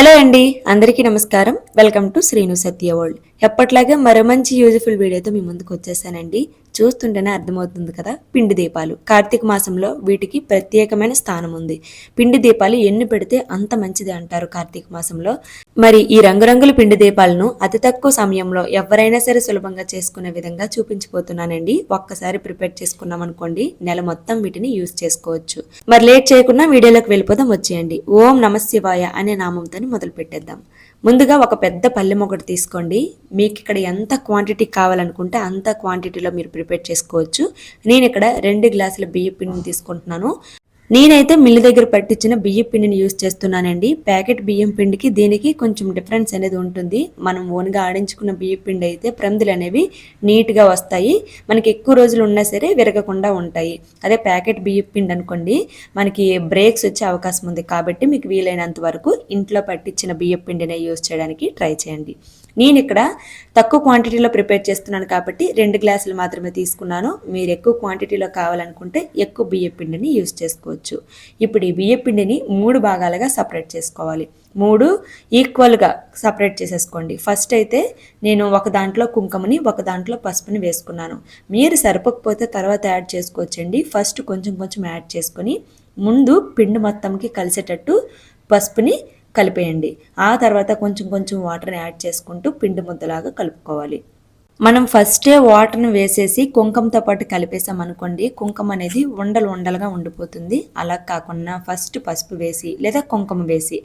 Hello అండి అందరికీ నమస్కారం. Welcome to Srinu Satya world ఎప్పట్లాగే మరో మంచి యూజ్ఫుల్ వీడియోతో మీ ముందుకు వచ్చేసానండి. చూస్తుంటేనే అర్థమవుతుంది కదా పిండి దీపాలు. కార్తీక మాసంలో వీటికి ప్రత్యేకమైన స్థానం ఉంది. పిండి దీపాలు ఎన్ని పెడితే అంత మంచిది అంటారు కార్తీక మాసంలో. మరి ఈ రంగురంగుల పిండి దీపాలను అతి తక్కువ సమయంలో ఎవరైనా సరే సులభంగా చేసుకునే విధంగా చూపించిపోతున్నానండి ఒక్కసారి ప్రిపేర్ చేసుకున్నాం అనుకోండి నెల మొత్తం వీటిని యూజ్ చేసుకోవచ్చు. మరి లేట్ చేయకుండా వీడియోలోకి వెళ్ళిపోదాం వచ్చేయండి. ఓం నమశివాయ అనే నామంతో మొదలు పెట్టేద్దాం ముందుగా ఒక పెద్ద పల్లెం ఒకటి తీసుకోండి. మీకు ఇక్కడ ఎంత క్వాంటిటీ కావాలనుకుంటే అంత క్వాంటిటీలో మీరు ప్రిపేర్ చేసుకోవచ్చు. నేను ఇక్కడ రెండు గ్లాసుల బియ్య పిండిని తీసుకుంటున్నాను. నేనైతే మిల్లు దగ్గర పట్టించిన బియ్యం పిండిని యూస్ చేస్తున్నానండి. ప్యాకెట్ బియ్యం పిండికి దీనికి కొంచెం డిఫరెన్స్ అనేది ఉంటుంది. మనం ఓన్గా ఆడించుకున్న బియ్యం పిండి అయితే ప్రమిదలు అనేవి నీట్గా వస్తాయి. మనకి ఎక్కువ రోజులు ఉన్నా సరే విరగకుండా ఉంటాయి. అదే ప్యాకెట్ బియ్యం పిండి అనుకోండి మనకి బ్రేక్స్ వచ్చే అవకాశం ఉంది. కాబట్టి మీకు వీలైనంత వరకు ఇంట్లో పట్టించిన బియ్యం పిండినే యూస్ చేయడానికి ట్రై చేయండి. నేను ఇక్కడ తక్కువ క్వాంటిటీలో ప్రిపేర్ చేస్తున్నాను కాబట్టి రెండు గ్లాసులు మాత్రమే తీసుకున్నాను. మీరు ఎక్కువ క్వాంటిటీలో కావాలనుకుంటే ఎక్కువ బియ్య పిండిని యూజ్ చేసుకోవచ్చు. ఇప్పుడు ఈ బియ్య పిండిని మూడు భాగాలుగా సపరేట్ చేసుకోవాలి. మూడు ఈక్వల్గా సపరేట్ చేసేసుకోండి. ఫస్ట్ అయితే నేను ఒక దాంట్లో కుంకుమని ఒక దాంట్లో పసుపుని వేసుకున్నాను. మీరు సరిపోకపోతే తర్వాత యాడ్ చేసుకోవచ్చండి. ఫస్ట్ కొంచెం కొంచెం యాడ్ చేసుకొని ముందు పిండి మొత్తంకి కలిసేటట్టు పసుపుని కలిపేయండి. ఆ తర్వాత కొంచెం కొంచెం వాటర్ని యాడ్ చేసుకుంటూ పిండి ముద్దలాగా కలుపుకోవాలి. మనం ఫస్టే వాటర్ని వేసేసి కుంకంతో పాటు కలిపేసామనుకోండి కుంకం అనేది ఉండలు ఉండలుగా ఉండిపోతుంది. అలా కాకుండా ఫస్ట్ పసుపు వేసి లేదా కుంకుమ వేసి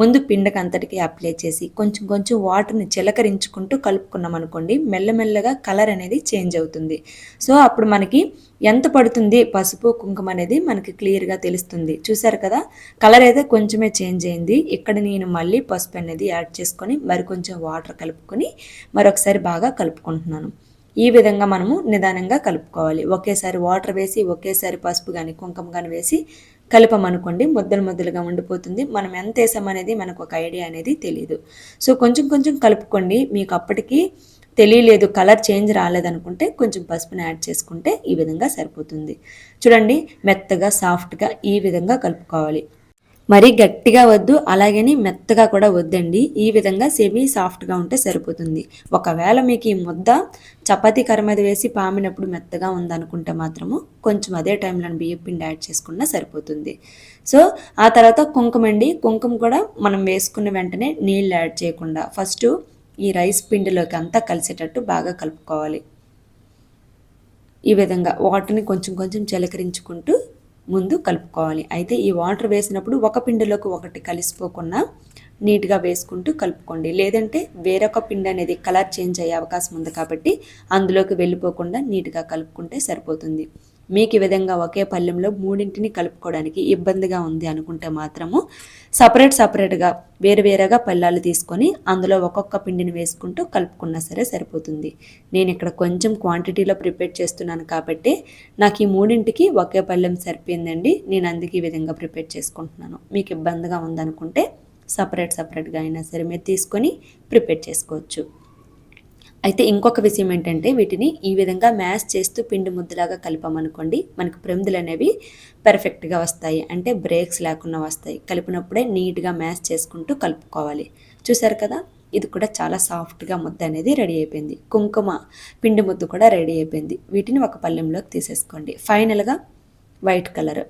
ముందు పిండికి అంతటికి అప్లై చేసి కొంచెం కొంచెం వాటర్ని చిలకరించుకుంటూ కలుపుకున్నాం అనుకోండి మెల్లమెల్లగా కలర్ అనేది చేంజ్ అవుతుంది. సో అప్పుడు మనకి ఎంత పడుతుంది పసుపు కుంకుమ అనేది మనకి క్లియర్గా తెలుస్తుంది. చూసారు కదా? కలర్ అయితే కొంచెమే చేంజ్ అయింది. ఇక్కడ నేను మళ్ళీ పసుపు అనేది యాడ్ చేసుకొని మరి కొంచెం వాటర్ కలుపుకొని మరొకసారి బాగా కలుపుకుంటున్నాను. ఈ విధంగా మనము నిదానంగా కలుపుకోవాలి. ఒకేసారి వాటర్ వేసి ఒకేసారి పసుపు కానీ కుంకుమ కానీ వేసి కలపమనుకోండి ముద్దలు ముద్దలుగా ఉండిపోతుంది. మనం ఎంత వేసామనేది మనకు ఒక ఐడియా అనేది తెలియదు సో కొంచెం కొంచెం కలుపుకోండి. మీకు అప్పటికి తెలియలేదు కలర్ చేంజ్ రాలేదనుకుంటే కొంచెం పసుపుని యాడ్ చేసుకుంటే ఈ విధంగా సరిపోతుంది. చూడండి మెత్తగా సాఫ్ట్గా ఈ విధంగా కలుపుకోవాలి. మరీ గట్టిగా వద్దు అలాగని మెత్తగా కూడా వద్దండి. ఈ విధంగా సెమీ సాఫ్ట్గా ఉంటే సరిపోతుంది. ఒకవేళ మీకు ఈ ముద్ద చపాతీ కర్ర మీద వేసి పామినప్పుడు మెత్తగా ఉందనుకుంటే మాత్రము కొంచెం అదే టైంలో బియ్యం పిండి యాడ్ చేసుకున్నా సరిపోతుంది. సో ఆ తర్వాత కుంకుమ అండి కుంకుమ కూడా మనం వేసుకున్న వెంటనే నీళ్ళు యాడ్ చేయకుండా ఫస్ట్ ఈ రైస్ పిండిలోకి అంతా కలిసేటట్టు బాగా కలుపుకోవాలి. ఈ విధంగా వాటర్ని కొంచెం కొంచెం చిలకరించుకుంటూ ముందు కలుపుకోవాలి. అయితే ఈ వాటర్ వేసినప్పుడు ఒక పిండిలోకి ఒకటి కలిసిపోకుండా నీట్గా వేసుకుంటూ కలుపుకోండి. లేదంటే వేరొక పిండి అనేది కలర్ చేంజ్ అయ్యే అవకాశం ఉంది కాబట్టి అందులోకి వెళ్ళిపోకుండా నీట్గా కలుపుకుంటే సరిపోతుంది. మీకు ఈ విధంగా ఒకే పళ్ళెంలో మూడింటిని కలుపుకోవడానికి ఇబ్బందిగా ఉంది అనుకుంటే మాత్రము సపరేట్ సపరేట్గా వేరువేరుగా పళ్ళాలు తీసుకొని అందులో ఒక్కొక్క పిండిని వేసుకుంటూ కలుపుకున్నా సరే సరిపోతుంది. నేను ఇక్కడ కొంచెం క్వాంటిటీలో ప్రిపేర్ చేస్తున్నాను కాబట్టి నాకు ఈ మూడింటికి ఒకే పళ్ళెం సరిపోయిందండి. నేను అందుకే ఈ విధంగా ప్రిపేర్ చేసుకుంటున్నాను. మీకు ఇబ్బందిగా ఉందనుకుంటే సపరేట్ సపరేట్గా అయినా సరే మీరు తీసుకొని ప్రిపేర్ చేసుకోవచ్చు. అయితే ఇంకొక విషయం ఏంటంటే వీటిని ఈ విధంగా మ్యాష్ చేస్తూ పిండి ముద్దలాగా కలిపామనుకోండి మనకు ప్రమిదలు అనేవి పర్ఫెక్ట్గా వస్తాయి. అంటే బ్రేక్స్ లేకుండా వస్తాయి. కలిపినప్పుడే నీట్గా మ్యాష్ చేసుకుంటూ కలుపుకోవాలి. చూసారు కదా? ఇది కూడా చాలా సాఫ్ట్గా ముద్ద అనేది రెడీ అయిపోయింది. కుంకుమ పిండి ముద్ద కూడా రెడీ అయిపోయింది. వీటిని ఒక పళ్ళెంలోకి తీసేసుకోండి. ఫైనల్గా వైట్ కలర్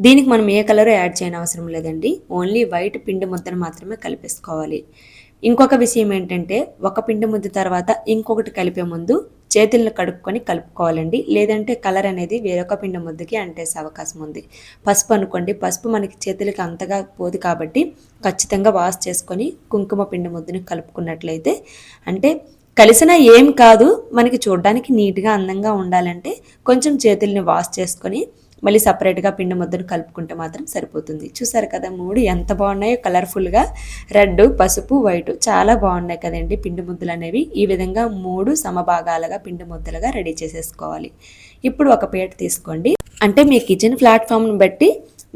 దీనికి మనం ఏ కలర్ యాడ్ చేయని అవసరం లేదండి. ఓన్లీ వైట్ పిండి ముద్దను మాత్రమే కలిపేసుకోవాలి. ఇంకొక విషయం ఏంటంటే ఒక పిండి ముద్ద తర్వాత ఇంకొకటి కలిపే ముందు చేతులను కడుక్కొని కలుపుకోవాలండి. లేదంటే కలర్ అనేది వేరొక పిండి ముద్దకి అంటేసే అవకాశం ఉంది. పసుపు అనుకోండి పసుపు మనకి చేతులకి అంతగా పోదు కాబట్టి ఖచ్చితంగా వాష్ చేసుకొని కుంకుమ పిండి ముద్దని కలుపుకున్నట్లయితే అంటే కలిసిన ఏం కాదు మనకి చూడడానికి నీట్గా అందంగా ఉండాలంటే కొంచెం చేతుల్ని వాష్ చేసుకొని మళ్ళీ సపరేట్గా పిండి ముద్దను కలుపుకుంటే మాత్రం సరిపోతుంది. చూసారు కదా మూడు ఎంత బాగున్నాయో కలర్ఫుల్గా రెడ్ పసుపు వైట్ చాలా బాగున్నాయి కదండి పిండి ముద్దలు అనేవి. ఈ విధంగా మూడు సమభాగాలుగా పిండి ముద్దలుగా రెడీ చేసేసుకోవాలి. ఇప్పుడు ఒక పీట తీసుకోండి. అంటే మీ కిచెన్ ప్లాట్ఫామ్ని బట్టి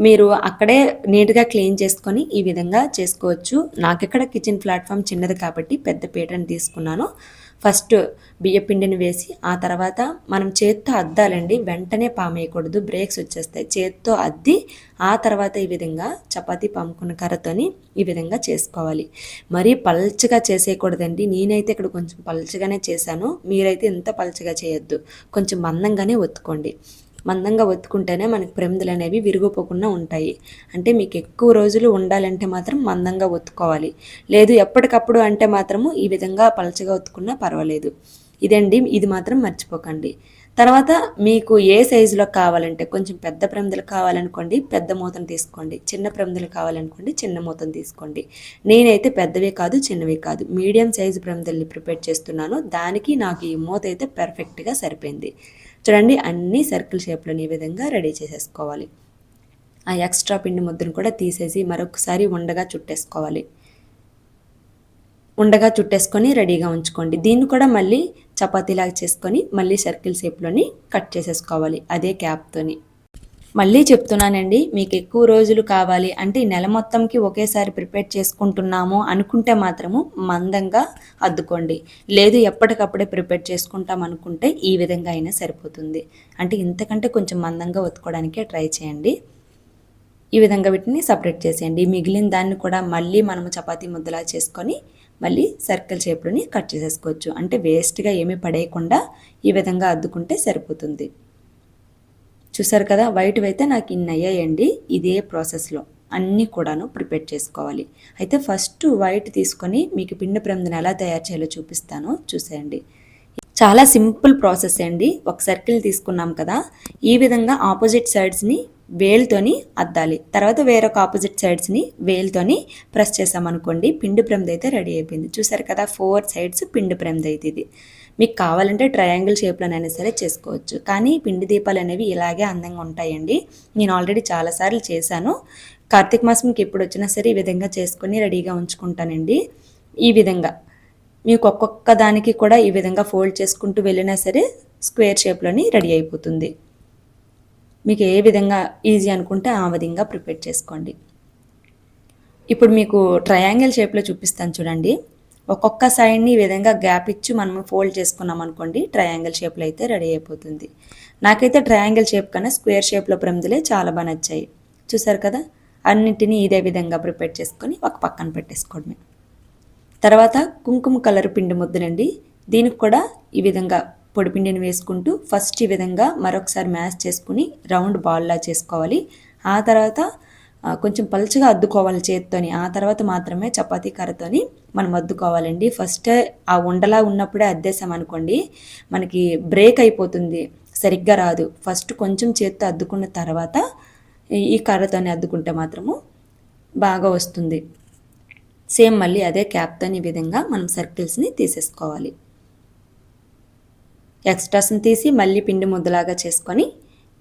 మీరు అక్కడే నీట్గా క్లీన్ చేసుకొని ఈ విధంగా చేసుకోవచ్చు. నాకు ఇక్కడ కిచెన్ ప్లాట్ఫామ్ చిన్నది కాబట్టి పెద్ద పీటను తీసుకున్నాను. ఫస్ట్ బియ్యపిండిని వేసి ఆ తర్వాత మనం చేత్తో అద్దాలండి. వెంటనే పామేయకూడదు. బ్రేక్స్ వచ్చేస్తాయి. చేత్తో అద్ది ఆ తర్వాత ఈ విధంగా చపాతీ పంపుకున్న కర్రతోని ఈ విధంగా చేసుకోవాలి. మరీ పల్చగా చేసేయకూడదండి. నేనైతే ఇక్కడ కొంచెం పల్చగానే చేశాను. మీరైతే ఇంత పల్చగా చేయొద్దు. కొంచెం మందంగానే ఒత్తుకోండి. మందంగా ఒత్తుకుంటేనే మనకి ప్రమిదలు అనేవి విరిగిపోకుండా ఉంటాయి. అంటే మీకు ఎక్కువ రోజులు ఉండాలంటే మాత్రం మందంగా ఒత్తుకోవాలి. లేదు ఎప్పటికప్పుడు అంటే మాత్రము ఈ విధంగా పలచగా ఒత్తుకున్నా పర్వాలేదు. ఇదండి ఇది మాత్రం మర్చిపోకండి. తర్వాత మీకు ఏ సైజులో కావాలంటే కొంచెం పెద్ద ప్రమిదలు కావాలనుకోండి పెద్ద మూతను తీసుకోండి. చిన్న ప్రమిదలు కావాలనుకోండి చిన్న మూతను తీసుకోండి. నేనైతే పెద్దవి కాదు చిన్నవి కాదు. మీడియం సైజు ప్రమిదల్ని ప్రిపేర్ చేస్తున్నాను. దానికి నాకు ఈ మూత అయితే పర్ఫెక్ట్గా సరిపోయింది. చూడండి అన్ని సర్కిల్ షేప్లోని ఈ విధంగా రెడీ చేసేసుకోవాలి. ఆ ఎక్స్ట్రా పిండి ముద్దను కూడా తీసేసి మరొకసారి ఉండగా చుట్టేసుకోవాలి. ఉండగా చుట్టేసుకొని రెడీగా ఉంచుకోండి. దీన్ని కూడా మళ్ళీ చపాతీలాగా చేసుకొని మళ్ళీ సర్కిల్ షేప్లోని కట్ చేసేసుకోవాలి. అదే క్యాప్తోని. మళ్ళీ చెప్తున్నానండి మీకు ఎక్కువ రోజులు కావాలి అంటే ఈ నెల మొత్తంకి ఒకేసారి ప్రిపేర్ చేసుకుంటున్నాము అనుకుంటే మాత్రము మందంగా అద్దుకోండి. లేదు ఎప్పటికప్పుడే ప్రిపేర్ చేసుకుంటాం అనుకుంటే ఈ విధంగా అయినా సరిపోతుంది. అంటే ఇంతకంటే కొంచెం మందంగా ఒత్తుకోవడానికే ట్రై చేయండి. ఈ విధంగా వీటిని సపరేట్ చేసేయండి. మిగిలిన దాన్ని కూడా మళ్ళీ మనము చపాతీ ముద్దలా చేసుకొని మళ్ళీ సర్కిల్ షేప్లోని కట్ చేసేసుకోవచ్చు. అంటే వేస్ట్గా ఏమీ పడేయకుండా ఈ విధంగా అద్దుకుంటే సరిపోతుంది. చూసారు కదా వైట్ అయితే నాకు ఇన్ని అయ్యాయండి. ఇదే ప్రాసెస్లో అన్నీ కూడాను ప్రిపేర్ చేసుకోవాలి. అయితే ఫస్ట్ వైట్ తీసుకొని మీకు పిండి ప్రమిదను ఎలా తయారు చేయాలో చూపిస్తాను. చూసేయండి. చాలా సింపుల్ ప్రాసెస్ అండి. ఒక సర్కిల్ తీసుకున్నాం కదా ఈ విధంగా ఆపోజిట్ సైడ్స్ని వేల్తోని అద్దాలి. తర్వాత వేరొక ఆపోజిట్ సైడ్స్ని వేల్తోని ప్రెస్ చేసామనుకోండి పిండి ప్రమిద అయితే రెడీ అయిపోయింది. చూసారు కదా ఫోర్ సైడ్స్ పిండి ప్రమిద అయితే ఇది. మీకు కావాలంటే ట్రయాంగిల్ షేప్లోనైనా సరే చేసుకోవచ్చు. కానీ పిండి దీపాలు అనేవి ఇలాగే అందంగా ఉంటాయండి. నేను ఆల్రెడీ చాలాసార్లు చేశాను. కార్తీక మాసంకి ఎప్పుడు వచ్చినా సరే ఈ విధంగా చేసుకొని రెడీగా ఉంచుకుంటానండి. ఈ విధంగా. మీకు ఒక్కొక్క దానికి కూడా ఈ విధంగా ఫోల్డ్ చేసుకుంటూ వెళ్ళినా సరే స్క్వేర్ షేప్లోని రెడీ అయిపోతుంది. మీకు ఏ విధంగా ఈజీ అనుకుంటే ఆ విధంగా ప్రిపేర్ చేసుకోండి. ఇప్పుడు మీకు ట్రయాంగిల్ షేప్లో చూపిస్తాను చూడండి. ఒక్కొక్క సైడ్ని ఈ విధంగా గ్యాప్ ఇచ్చి మనం ఫోల్డ్ చేసుకున్నాం అనుకోండి ట్రయాంగిల్ షేప్లో అయితే రెడీ అయిపోతుంది. నాకైతే ట్రయాంగిల్ షేప్ కన్నా స్క్వేర్ షేప్లో ప్రమిదలే చాలా బాగా నచ్చాయి. చూసారు కదా? అన్నింటినీ ఇదే విధంగా ప్రిపేర్ చేసుకొని ఒక పక్కన పెట్టేసుకోవడమే. తర్వాత కుంకుమ కలర్ పిండి ముద్దనండి. దీనికి కూడా ఈ విధంగా పొడి పిండిని వేసుకుంటూ ఫస్ట్ ఈ విధంగా మరొకసారి మ్యాష్ చేసుకుని రౌండ్ బాల్లా చేసుకోవాలి. ఆ తర్వాత కొంచెం పలుచగా అద్దుకోవాలి చేత్తోని ఆ తర్వాత మాత్రమే చపాతీ కర్రతోని మనం అద్దుకోవాలండి. ఫస్ట్ ఆ ఉండలా ఉన్నప్పుడే అద్దేశాం అనుకోండి మనకి బ్రేక్ అయిపోతుంది సరిగ్గా రాదు. ఫస్ట్ కొంచెం చేత్తో అద్దుకున్న తర్వాత ఈ కర్రతోని అద్దుకుంటే మాత్రము బాగా వస్తుంది. సేమ్ మళ్ళీ అదే క్యాప్తో ఈ విధంగా మనం సర్కిల్స్ని తీసేసుకోవాలి. ఎక్స్ట్రాస్ని తీసి మళ్ళీ పిండి ముద్దలాగా చేసుకొని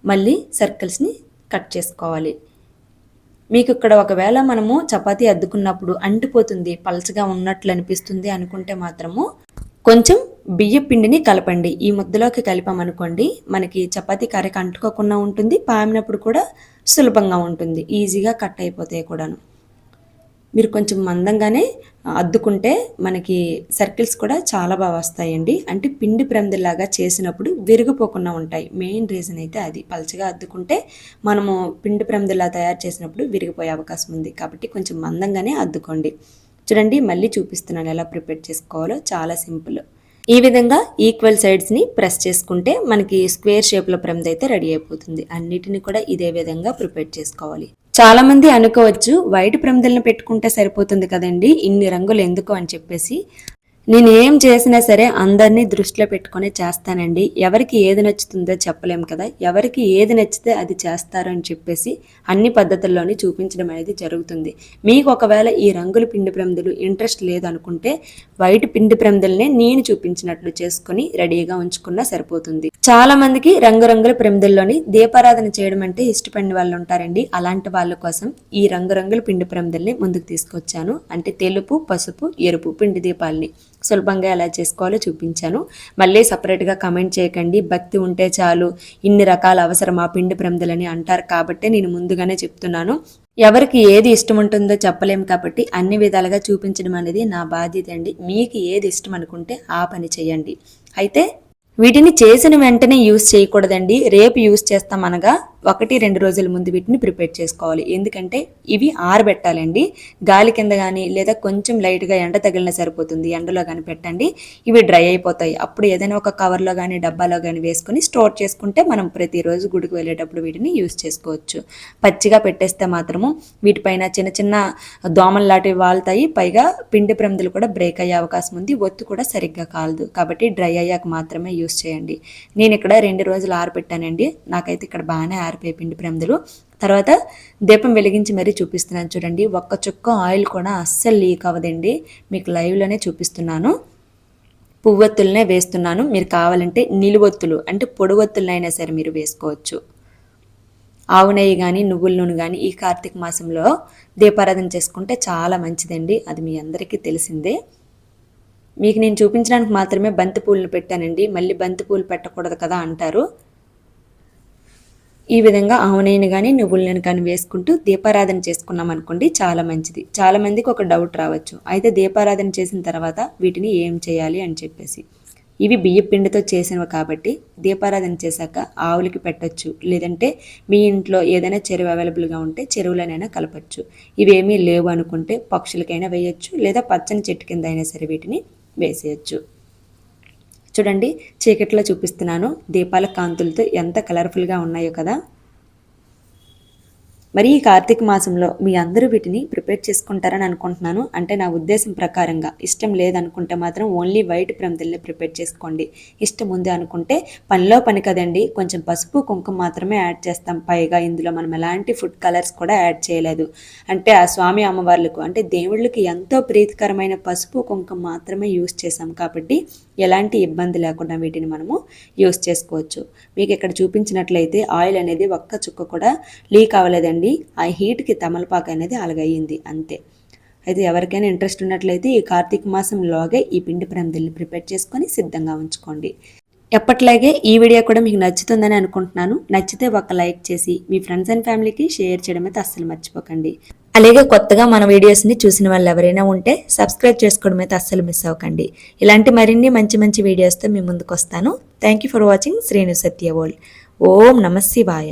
మళ్ళీ సర్కిల్స్ని కట్ చేసుకోవాలి. మీకు ఇక్కడ ఒకవేళ మనము చపాతీ అద్దుకున్నప్పుడు అంటిపోతుంది పలచగా ఉన్నట్లు అనిపిస్తుంది అనుకుంటే మాత్రము కొంచెం బియ్య పిండిని కలపండి. ఈ ముద్దలోకి కలిపామనుకోండి మనకి చపాతీ కర్రీకి అంటుకోకుండా ఉంటుంది పామినప్పుడు కూడా సులభంగా ఉంటుంది ఈజీగా కట్ అయిపోతాయి కూడాను. మీరు కొంచెం మందంగానే అద్దుకుంటే మనకి సర్కిల్స్ కూడా చాలా బాగా వస్తాయండి. అంటే పిండి ప్రమిదలాగా చేసినప్పుడు విరిగిపోకుండా ఉంటాయి. మెయిన్ రీజన్ అయితే అది. పలచగా అద్దుకుంటే మనము పిండి ప్రమిదలా తయారు చేసినప్పుడు విరిగిపోయే అవకాశం ఉంది. కాబట్టి కొంచెం మందంగానే అద్దుకోండి. చూడండి మళ్ళీ చూపిస్తున్నాను ఎలా ప్రిపేర్ చేసుకోవాలో. చాలా సింపుల్. ఈ విధంగా ఈక్వల్ సైడ్స్ని ప్రెస్ చేసుకుంటే మనకి స్క్వేర్ షేప్లో ప్రమిద అయితే రెడీ అయిపోతుంది. అన్నిటిని కూడా ఇదే విధంగా ప్రిపేర్ చేసుకోవాలి. చాలా మంది అనుకోవచ్చు వైట్ ప్రమిదలను పెట్టుకుంటే సరిపోతుంది కదండి ఇన్ని రంగులు ఎందుకు అని చెప్పేసి. నేను ఏం చేసినా సరే అందరినీ దృష్టిలో పెట్టుకొని చేస్తానండి. ఎవరికి ఏది నచ్చుతుందో చెప్పలేం కదా. ఎవరికి ఏది నచ్చితే అది చేస్తారు అని చెప్పేసి అన్ని పద్ధతుల్లోని చూపించడం అనేది జరుగుతుంది. మీకు ఒకవేళ ఈ రంగుల పిండి ప్రమిదలు ఇంట్రెస్ట్ లేదనుకుంటే వైట్ పిండి ప్రమిదల్నే నేను చూపించినట్లు చేసుకుని రెడీగా ఉంచుకున్నా సరిపోతుంది. చాలా మందికి రంగురంగుల ప్రమిదల్లోని దీపారాధన చేయడం అంటే ఇష్టపడిన వాళ్ళు ఉంటారండి. అలాంటి వాళ్ళ కోసం ఈ రంగురంగుల పిండి ప్రమిదల్ని ముందుకు తీసుకొచ్చాను. అంటే తెలుపు పసుపు ఎరుపు పిండి దీపాలని. సులభంగా ఎలా చేసుకోవాలో చూపించాను. మళ్ళీ సపరేట్గా కమెంట్ చేయకండి. భక్తి ఉంటే చాలు. ఇన్ని రకాల అవసరం ఆ పిండి ప్రమిదలని అంటారు కాబట్టి నేను ముందుగానే చెప్తున్నాను. ఎవరికి ఏది ఇష్టం ఉంటుందో చెప్పలేం కాబట్టి అన్ని విధాలుగా చూపించడం అనేది నా బాధ్యత అండి. మీకు ఏది ఇష్టం అనుకుంటే ఆ పని చేయండి. అయితే వీటిని చేసిన వెంటనే యూస్ చేయకూడదండి. రేపు యూస్ చేస్తాం అనగా ఒకటి రెండు రోజుల ముందు వీటిని ప్రిపేర్ చేసుకోవాలి. ఎందుకంటే ఇవి ఆరబెట్టాలండి. గాలి కింద కానీ లేదా కొంచెం లైట్గా ఎండ తగిలిన సరిపోతుంది. ఎండలో కానీ పెట్టండి. ఇవి డ్రై అయిపోతాయి. అప్పుడు ఏదైనా ఒక కవర్లో కానీ డబ్బాలో కానీ వేసుకొని స్టోర్ చేసుకుంటే మనం ప్రతిరోజు గుడికి వెళ్ళేటప్పుడు వీటిని యూస్ చేసుకోవచ్చు. పచ్చిగా పెట్టేస్తే మాత్రము వీటిపైన చిన్న చిన్న దోమలు లాంటివి వాళ్తాయి. పైగా పిండి ప్రమిదలు కూడా బ్రేక్ అయ్యే అవకాశం ఉంది. ఒత్తు కూడా సరిగ్గా కాలదు. కాబట్టి డ్రై అయ్యాక మాత్రమే యూస్ చేయండి. నేను ఇక్కడ రెండు రోజులు ఆరబెట్టానండి నాకైతే ఇక్కడ బాగానే ఆరిపోయి పిండి ప్రమిదలు. తర్వాత దీపం వెలిగించి మరీ చూపిస్తున్నాను చూడండి. ఒక్క చుక్క ఆయిల్ కూడా అస్సలు లీక్ అవ్వదండి. మీకు లైవ్లోనే చూపిస్తున్నాను. పువ్వొత్తులనే వేస్తున్నాను. మీరు కావాలంటే నిలువొత్తులు అంటే పొడివొత్తులనైనా సరే మీరు వేసుకోవచ్చు. ఆవు నెయ్యి కానీ నువ్వుల నూనె కానీ ఈ కార్తీక మాసంలో దీపారాధన చేసుకుంటే చాలా మంచిదండి. అది మీ అందరికీ తెలిసిందే. మీకు నేను చూపించడానికి మాత్రమే బంతి పూలను పెట్టానండి. మళ్ళీ బంతి పూలు పెట్టకూడదు కదా అంటారు. ఈ విధంగా ఆవునైన కానీ నువ్వులను కానీ వేసుకుంటూ దీపారాధన చేసుకున్నాం అనుకోండి చాలా మంచిది. చాలా మందికి ఒక డౌట్ రావచ్చు. అయితే దీపారాధన చేసిన తర్వాత వీటిని ఏం చేయాలి అని చెప్పేసి. ఇవి బియ్య పిండితో చేసినవి కాబట్టి దీపారాధన చేశాక ఆవులకి పెట్టచ్చు. లేదంటే మీ ఇంట్లో ఏదైనా చెరువు అవైలబుల్గా ఉంటే చెరువులనైనా కలపచ్చు. ఇవేమీ లేవు అనుకుంటే పక్షులకైనా వేయచ్చు. లేదా పచ్చని చెట్టు కింద అయినా సరే వీటిని వేసేయచ్చు. చూడండి చీకట్లో చూపిస్తున్నాను. దీపాల కాంతులతో ఎంత కలర్ఫుల్గా ఉన్నాయో కదా. మరి ఈ కార్తీక మాసంలో మీ అందరూ వీటిని ప్రిపేర్ చేసుకుంటారని అనుకుంటున్నాను. అంటే నా ఉద్దేశం ప్రకారంగా. ఇష్టం లేదనుకుంటే మాత్రం ఓన్లీ వైట్ ప్రమిదల్ని ప్రిపేర్ చేసుకోండి. ఇష్టం ఉంది అనుకుంటే పనిలో పని కదండి. కొంచెం పసుపు కుంకుమ మాత్రమే యాడ్ చేస్తాం. పైగా ఇందులో మనం ఎలాంటి ఫుడ్ కలర్స్ కూడా యాడ్ చేయలేదు. అంటే ఆ స్వామి అమ్మవార్లకు అంటే దేవుళ్ళకి ఎంతో ప్రీతికరమైన పసుపు కుంకుమ మాత్రమే యూస్ చేసాం కాబట్టి ఎలాంటి ఇబ్బంది లేకుండా వీటిని మనము యూస్ చేసుకోవచ్చు. మీకు ఇక్కడ చూపించినట్లయితే ఆయిల్ అనేది ఒక్క చుక్క కూడా లీక్ అవ్వలేదండి. ఆ హీట్కి తమలపాకు అనేది అలగయ్యింది అంతే. అయితే ఎవరికైనా ఇంట్రెస్ట్ ఉన్నట్లయితే ఈ కార్తీక మాసంలోగే ఈ పిండి ప్రమిదల్ని ప్రిపేర్ చేసుకొని సిద్ధంగా ఉంచుకోండి. ఎప్పట్లాగే ఈ వీడియో కూడా మీకు నచ్చుతుందని అనుకుంటున్నాను. నచ్చితే ఒక లైక్ చేసి మీ ఫ్రెండ్స్ అండ్ ఫ్యామిలీకి షేర్ చేయడం అయితే అస్సలు మర్చిపోకండి. అలాగే కొత్తగా మన వీడియోస్ని చూసిన వాళ్ళు ఎవరైనా ఉంటే సబ్స్క్రైబ్ చేసుకోవడం అయితే అస్సలు మిస్ అవ్వకండి. ఇలాంటి మరిన్ని మంచి మంచి వీడియోస్తో మీ ముందుకు వస్తాను thank you for watching Srinu Satya world. ఓం నమ శివాయ.